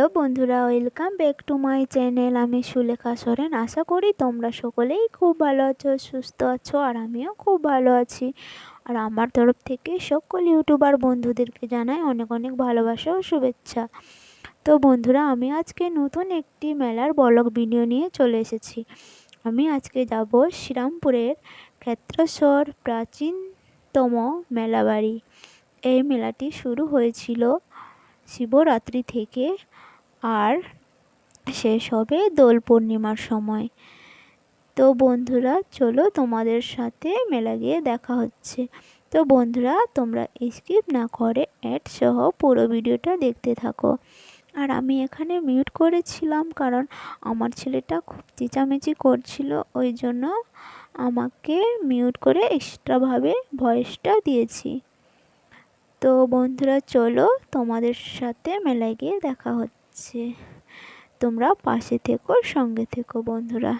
Hello বন্ধুরা welcome back to my channel আমি সুলেখা সোরেন। আশা করি তোমরা সকলেই খুব ভালো আছো, সুস্থ আছো, আর আমিও খুব ভালো আছি। আর আমার তরফ থেকে সকল ইউটিউবার বন্ধুদেরকে জানাই অনেক অনেক ভালোবাসা ও শুভেচ্ছা। তো বন্ধুরা, আমি আজকে নতুন একটি মেলার বলক ভিডিও নিয়ে চলে এসেছি। আমি আজকে যাব শ্রীরামপুরের ক্ষেত্রস্বর প্রাচীনতম মেলাবাড়ি। এই মেলাটি শুরু হয়েছিল শিবরাত্রি থেকে আর শেষ হবে দোল পূর্ণিমার সময়। তো বন্ধুরা, চলো তোমাদের সাথে মেলা গিয়ে দেখা হচ্ছে। তো বন্ধুরা, তোমরা স্কিপ না করে অ্যাড সহ পুরো ভিডিওটা দেখতে থাকো। আর আমি এখানে মিউট করেছিলাম কারণ আমার ছেলেটা খুব চেঁচামেচি করছিল, ওই জন্য আমাকে মিউট করে এক্সট্রাভাবে ভয়েসটা দিয়েছি। তো বন্ধুরা, চলো তোমাদের সাথে মেলায় গিয়ে দেখা হচ্ছে। তোমরা পাশে থেকো, সঙ্গে থেকো, বন্ধুরা।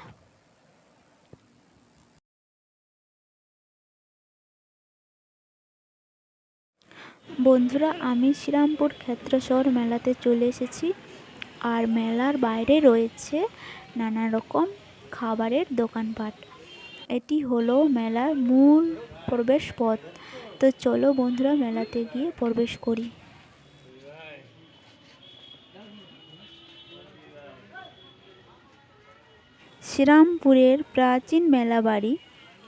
বন্ধুরা, আমি শ্রীরামপুর ক্ষেত্রশহর মেলাতে চলে এসেছি। আর মেলার বাইরে রয়েছে নানা রকম খাবারের দোকানপাট। এটি হলো মেলার মূল প্রবেশ পথ। তো চলো বন্ধুরা, মেলাতে গিয়ে প্রবেশ করি। শ্রীরামপুরের প্রাচীন মেলা বাড়ি।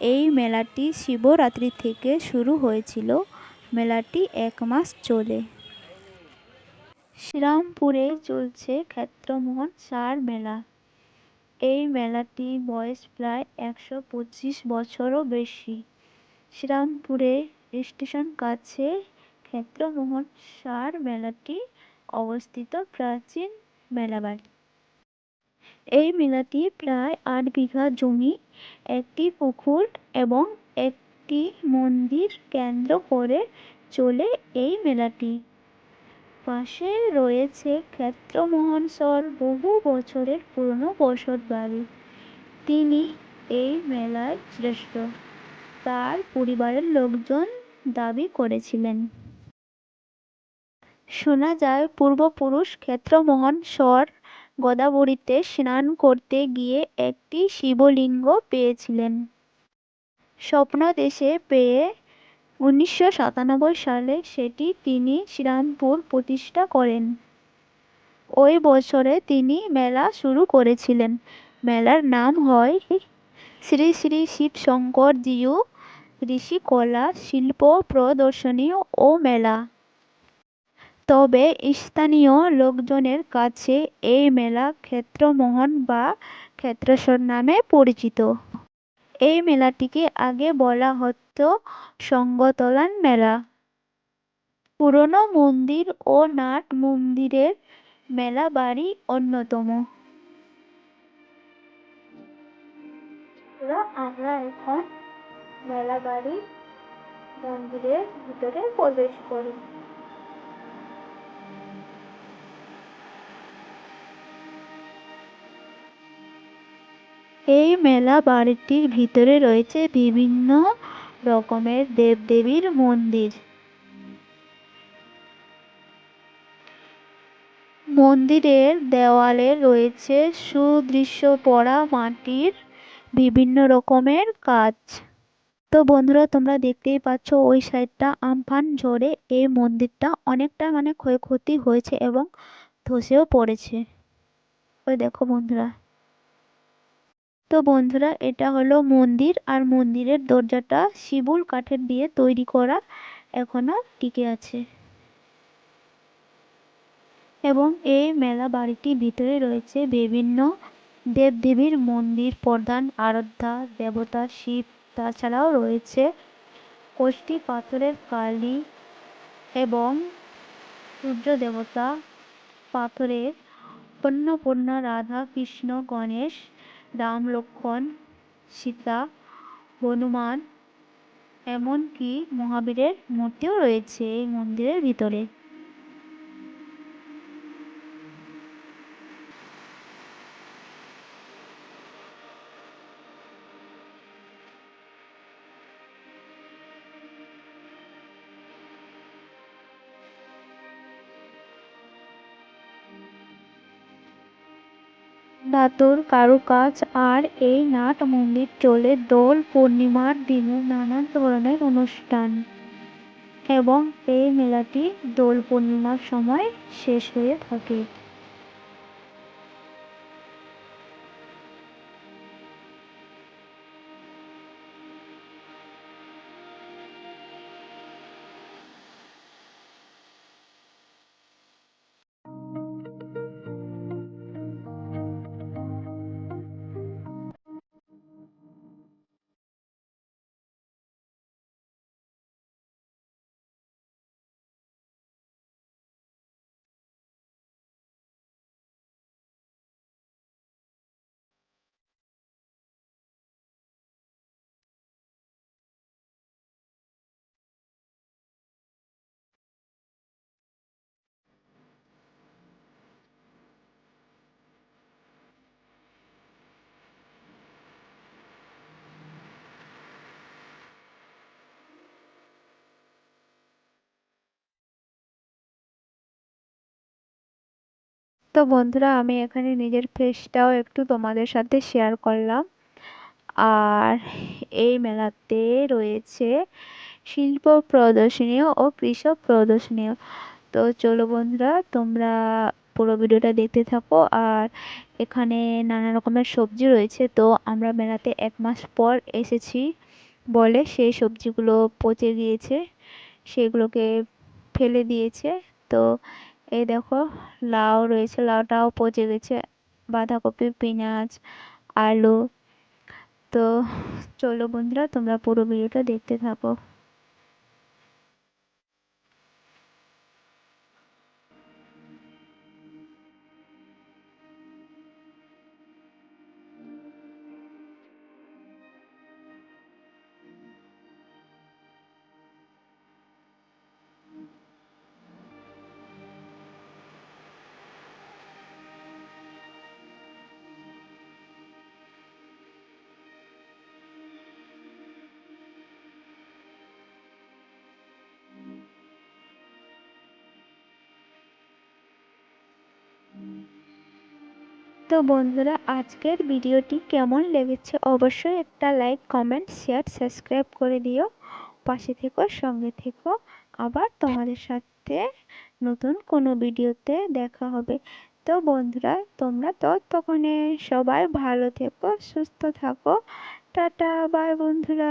এই মেলাটি শিবরাত্রি থেকে শুরু হয়েছিল। মেলাটি এক মাস চলে। শ্রীরামপুরে চলছে ক্ষেত্রমোহন সার মেলা। এই মেলাটি বয়স প্রায় একশো পঁচিশ বছরও বেশি। শ্রীরামপুরে স্টেশন কাছে ক্ষেত্রমোহন সার মেলাটি অবস্থিত প্রাচীন মেলাবাড়ি এই মেলাটি প্রায় আট বিঘা জমি, একটি পুকুর এবং একটি মন্দির কেন্দ্র করে চলে এই মেলাটি। পাশে রয়েছে ক্ষেত্রমোহন সর বহু বছরের পুরনো বসত বাড়ি। তিনি এই মেলায় শ্রেষ্ঠ। তার পরিবারের লোকজন দাবি করেছিলেন। শোনা যায়, পূর্বপুরুষ ক্ষেত্রমোহন স্বর গোদাবরীতে স্নান করতে গিয়ে একটি শিবলিঙ্গ পেয়েছিলেন। স্বপ্নদেশে পেয়ে উনিশশো সাতানব্বই সালে সেটি তিনি শ্রীরামপুর প্রতিষ্ঠা করেন। ওই বছরে তিনি মেলা শুরু করেছিলেন। মেলার নাম হয় শ্রী শ্রী শিব শঙ্কর জিউ ঋষিকলা শিল্প প্রদর্শনী ও মেলা। তবে স্থানীয় লোকজনের কাছে এই মেলা ক্ষেত্রমোহন বা ক্ষেত্রসর নামে পরিচিত। এই মেলাটিকে আগে বলা হতো সঙ্গতলান মেলা। পুরনো মন্দির ও নাট মন্দিরের মেলা বাড়ি অন্যতম। আমরা এখন মেলা বাড়ি মন্দিরের ভিতরে প্রবেশ করি। এই মেলা বাড়িটির ভিতরে রয়েছে বিভিন্ন রকমের দেবদেবীর মন্দির। মন্দিরের দেওয়ালে রয়েছে সুদৃশ্য পড়া মাটির বিভিন্ন রকমের কাজ। তো বন্ধুরা, তোমরা দেখতেই পাচ্ছ ওই সাইডটা আমফান ঝরে এই মন্দিরটা অনেকটা মানে ক্ষয়ক্ষতি হয়েছে এবং ধসেও পড়েছে। ওই দেখো বন্ধুরা। তো বন্ধুরা, এটা হলো মন্দির আর মন্দিরের দরজাটা শিবুল কাঠের দিয়ে তৈরি করা এখনও টিকে আছে। এবং এই মেলা বাড়িটির ভিতরে রয়েছে বিভিন্ন দেবদেবীর মন্দির, প্রধান আরাধ্যা, দেবতা, শিব, তাছাড়াও রয়েছে কোষ্ঠী পাথরের কালী এবং সূর্য দেবতা পাথরের অন্নপূর্ণা, রাধা, কৃষ্ণ, গণেশ রাম লক্ষণ সীতা হনুমান এমনকি মহাবীরের মূর্তিও রয়েছে এই মন্দিরের ভিতরে। ধাতুর কারুকাজ আর এই নাট মন্দির চলে দোল পূর্ণিমার দিনে নানান ধরনের অনুষ্ঠান। এবং এই মেলাটি দোল পূর্ণিমার সময় শেষ হয়ে থাকে। তো বন্ধুরা, আমি এখানে নিজের ফেসটাও একটু তোমাদের সাথে শেয়ার করলাম। আর এই মেলাতে রয়েছে শিল্প প্রদর্শনীয় ও কৃষক প্রদর্শনীয় তো চলো বন্ধুরা, তোমরা পুরো ভিডিওটা দেখতে থাকো। আর এখানে নানা রকমের সবজি রয়েছে, তো আমরা মেলাতে এক মাস পর এসেছি বলে সেই সবজিগুলো পচে গিয়েছে, সেগুলোকে ফেলে দিয়েছে। তো এই দেখো, লাউ রয়েছে, লাউটাও পচে গেছে, বাঁধাকপি, পেঁয়াজ, আলু। তো চলো বন্ধুরা, তোমরা পুরো ভিডিওটা দেখতে থাকো। তো বন্ধুরা, আজকের ভিডিওটি কেমন লেগেছে অবশ্যই একটা লাইক কমেন্ট শেয়ার সাবস্ক্রাইব করে দিও। পাশে থেকো, সঙ্গে থেকো। আবার তোমাদের সাথে নতুন কোনো ভিডিওতে দেখা হবে। তো বন্ধুরা, তোমরা ততক্ষণে সবাই ভালো থেকো, সুস্থ থাকো। টাটা বাই বন্ধুরা।